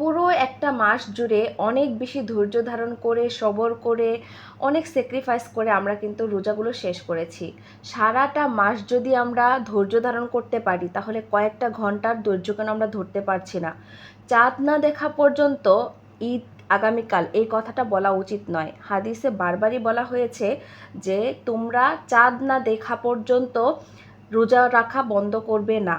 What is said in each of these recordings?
পুরো একটা মাস জুড়ে অনেক বেশি ধৈর্য ধারণ করে, সবর করে, অনেক স্যাক্রিফাইস করে আমরা কিন্তু রোজাগুলো শেষ করেছি। সারাটা মাস যদি আমরা ধৈর্য ধারণ করতে পারি, তাহলে কয়েকটা ঘণ্টার ধৈর্য কেন আমরা ধরতে পারছি না? চাঁদ না দেখা পর্যন্ত ঈদ আগামীকাল, এই কথাটা বলা উচিত নয়। হাদিসে বারবারই বলা হয়েছে যে, তোমরা চাঁদ না দেখা পর্যন্ত রোজা রাখা বন্ধ করবে না।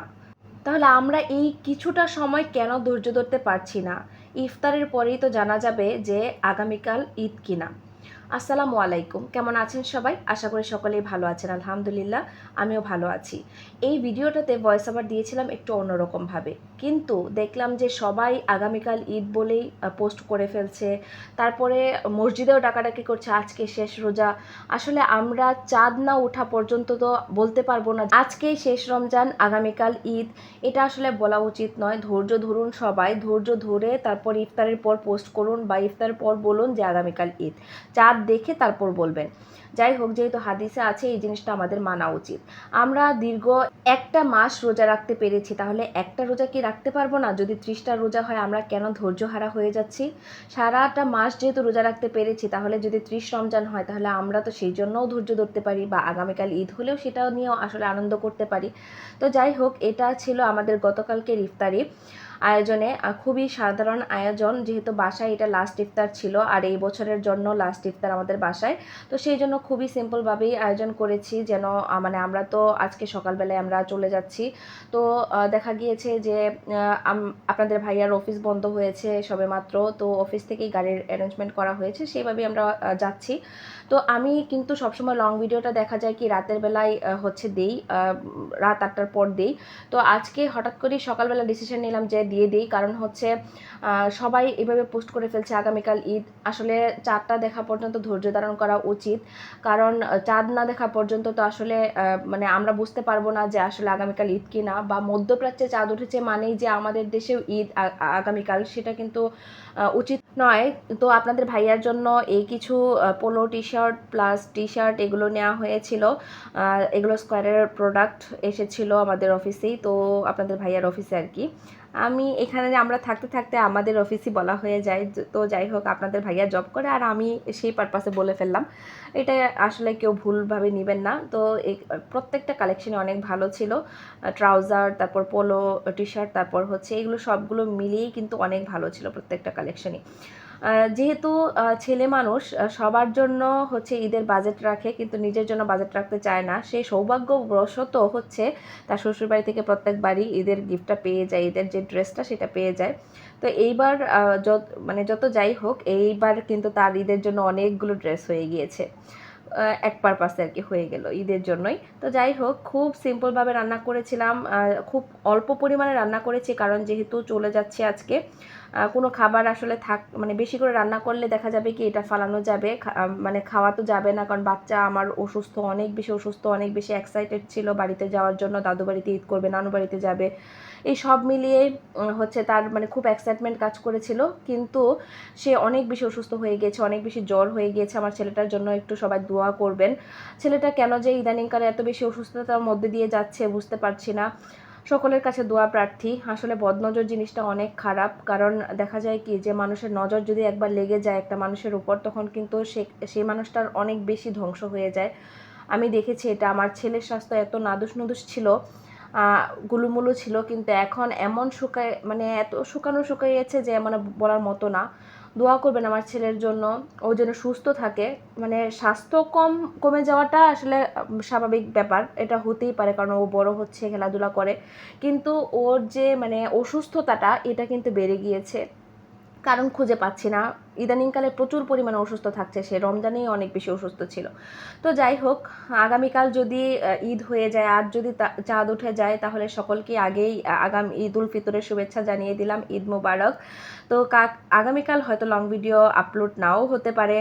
তাহলে আমরা এই কিছুটা সময় কেন ধৈর্য ধরতে পারছি না? ইফতারের পরেই তো জানা যাবে যে আগামীকাল ঈদ কিনা। আসসালামু আলাইকুম। কেমন আছেন সবাই? আশা করি সকলেই ভালো আছেন, আলহামদুলিল্লাহ, আমিও ভালো আছি। এই ভিডিওটাতে ভয়েস ওভার দিয়েছিলাম একটু অন্যরকমভাবে কিন্তু দেখলাম যে সবাই আগামীকাল ঈদ বলেই পোস্ট করে ফেলছে। তারপরে মসজিদেও ডাকাডাকি করছে, আজকে শেষ রোজা। আসলে আমরা চাঁদ না ওঠা পর্যন্ত তো বলতে পারব না। আজকেই শেষ রমজান, আগামীকাল ঈদ। এটা আসলে বলা উচিত নয়। ধৈর্য ধরুন সবাই। ধৈর্য ধরে তারপর ইফতারের পর পোস্ট করুন বা ইফতারের পর বলুন যে আগামীকাল ঈদ। চাঁদ দেখে তারপর বলবেন। যাই হোক, যেহেতু হাদিসে আছে, এই জিনিসটা আমাদের মানা উচিত। আমরা দীর্ঘ একটা মাস রোজা রাখতে পেরেছি, তাহলে একটা রোজা কি রাখতে পারব না? যদি ত্রিশটা রোজা হয়, আমরা কেন ধৈর্য হারা হয়ে যাচ্ছি? সারাটা মাস যেহেতু রোজা রাখতে পেরেছি, তাহলে যদি ত্রিশ রমজান হয়, তাহলে আমরা তো সেই জন্যও ধৈর্য ধরতে পারি বা আগামীকাল ঈদ হলেও সেটাও নিয়েও আসলে আনন্দ করতে পারি। তো যাই হোক, এটা ছিল আমাদের গতকালকের ইফতারি। আয়োজনে খুবই সাধারণ আয়োজন, যেহেতু বাসায় এটা লাস্ট ইফতার ছিল, আর এই বছরের জন্য লাস্ট ইফতার আমাদের বাসায়। তো সেই জন্য খুবই সিম্পলভাবেই আয়োজন করেছি, যেন মানে আমরা তো আজকে সকালবেলায় আমরা চলে যাচ্ছি। তো দেখা গিয়েছে যে আপনাদের ভাইয়ার অফিস বন্ধ হয়েছে সবেমাত্র তো অফিস থেকেই গাড়ির অ্যারেঞ্জমেন্ট করা হয়েছে, সেইভাবেই আমরা যাচ্ছি। তো আমি কিন্তু সবসময় লং ভিডিওটা দেখা যায় কি, রাতের বেলায় হচ্ছে দেই রাত আটটার পর দেই। তো আজকে হঠাৎ করেই সকালবেলা ডিসিশন নিলাম যে দিয়ে দিই। কারণ হচ্ছে সবাই এভাবে পোস্ট করে ফেলছে আগামীকাল ঈদ। আসলে চাঁদটা দেখা পর্যন্ত ধৈর্য ধারণ করা উচিত। কারণ চাঁদ না দেখা পর্যন্ত তো আসলে মানে আমরা বুঝতে পারব না যে আসলে আগামীকাল ঈদ কি না বা মধ্যপ্রাচ্যে চাঁদ উঠেছে মানেই যে আমাদের দেশেও ঈদ আগামীকাল। সেটা কিন্তু উচিত নয়। তো আপনাদের ভাইয়ার জন্য এই কিছু polo T shirt plus T shirt এগুলো নেওয়া হয়েছিল। এগুলো স্কোয়ারের প্রোডাক্ট এসেছিল আমাদের অফিসেই তো আপনাদের ভাইয়ার অফিসে আর কি। আমি এখানে আমরা থাকতে থাকতে আমাদের অফিসই বলা হয়ে যায়, তো যাই হোক, আপনাদের ভাইয়া জব করে, আর আমি সেই পারপাসে বলে ফেললাম। এটা আসলে কেউ ভুলভাবে নেবেন না। তো এই প্রত্যেকটা কালেকশনে অনেক ভালো ছিল। ট্রাউজার তারপর পোলো টি শার্ট তারপর হচ্ছে এগুলো সবগুলো মিলিয়েই কিন্তু অনেক ভালো ছিল প্রত্যেকটা কালেকশনই যেহেতু ছেলে মানুষ সবার জন্য হচ্ছে ঈদের বাজেট রাখে, কিন্তু নিজের জন্য বাজেট রাখতে চায় না। সেই সৌভাগ্যবশত হচ্ছে তার শ্বশুরবাড়ি থেকে প্রত্যেকবারই ঈদের গিফটটা পেয়ে যায়, ঈদের যে ড্রেসটা সেটা পেয়ে যায়। তো এইবার যত মানে যত যাই হোক, এইবার কিন্তু তার ঈদের জন্য অনেকগুলো ড্রেস হয়ে গিয়েছে। এক পারপাসে আর কি হয়ে গেল ঈদের জন্যই। তো যাই হোক, খুব সিম্পলভাবে রান্না করেছিলাম। খুব অল্প পরিমাণে রান্না করেছি, কারণ যেহেতু চলে যাচ্ছে আজকে। কোনো খাবার আসলে থাক মানে বেশি করে রান্না করলে দেখা যাবে কি এটা ফালানো যাবে মানে খাওয়া তো যাবে না, কারণ বাচ্চা আমার অসুস্থ, অনেক বেশি অসুস্থ, অনেক বেশি এক্সাইটেড ছিল বাড়িতে যাওয়ার জন্য, দাদু বাড়িতে ঈদ করবে, নানু বাড়িতে যাবে। এই সব মিলিয়ে হচ্ছে তার মানে খুব এক্সাইটমেন্ট কাজ করেছিল, কিন্তু সে অনেক বেশি অসুস্থ হয়ে গিয়েছে অনেক বেশি জ্বর হয়ে গিয়েছে আমার ছেলেটার জন্য একটু সবাই দোয়া করবেন। ছেলেটা কেন যে ইদানিংকালে এত বেশি অসুস্থতার মধ্যে দিয়ে যাচ্ছে বুঝতে পারছি না। সকলের কাছে দোয়া, প্রার্থী। আসলে বদনজর জিনিসটা অনেক খারাপ। কারণ দেখা যায় কি যে, মানুষের নজর যদি একবার লেগে যায় একটা মানুষের উপর, তখন কিন্তু সে, সেই মানুষটার অনেক বেশি ধ্বংস হয়ে যায়। আমি দেখেছি এটা। আমার ছেলের স্বাস্থ্য এত নাদুস নুদুস ছিল গুলুমুলু ছিল, কিন্তু এখন এমন শুকায় মানে এত শুকানো শুকাইয়েছে যে মানে বলার মতো না। দোয়া করবেন আমার ছেলের জন্য, ও যেন সুস্থ থাকে। মানে স্বাস্থ্য কম, কমে যাওয়াটা আসলে স্বাভাবিক ব্যাপার, এটা হতেই পারে, কারণ ও বড় হচ্ছে, খেলাধুলা করে। কিন্তু ওর যে মানে অসুস্থতাটা, এটা কিন্তু বেড়ে গিয়েছে। কারণ খুঁজে পাচ্ছি না। ইদানিংকালে প্রচুর পরিমাণে অসুস্থ থাকছে। সে রমজানেই অনেক বেশি অসুস্থ ছিল। তো যাই হোক, আগামীকাল যদি ঈদ হয়ে যায় আর যদি চাঁদ উঠে যায়, তাহলে সকলকে আগেই আগাম, ঈদ উল ফিতরের শুভেচ্ছা জানিয়ে দিলাম। ঈদ মোবারক। তো কাক আগামীকাল হয়তো লং ভিডিও আপলোড নাও হতে পারে।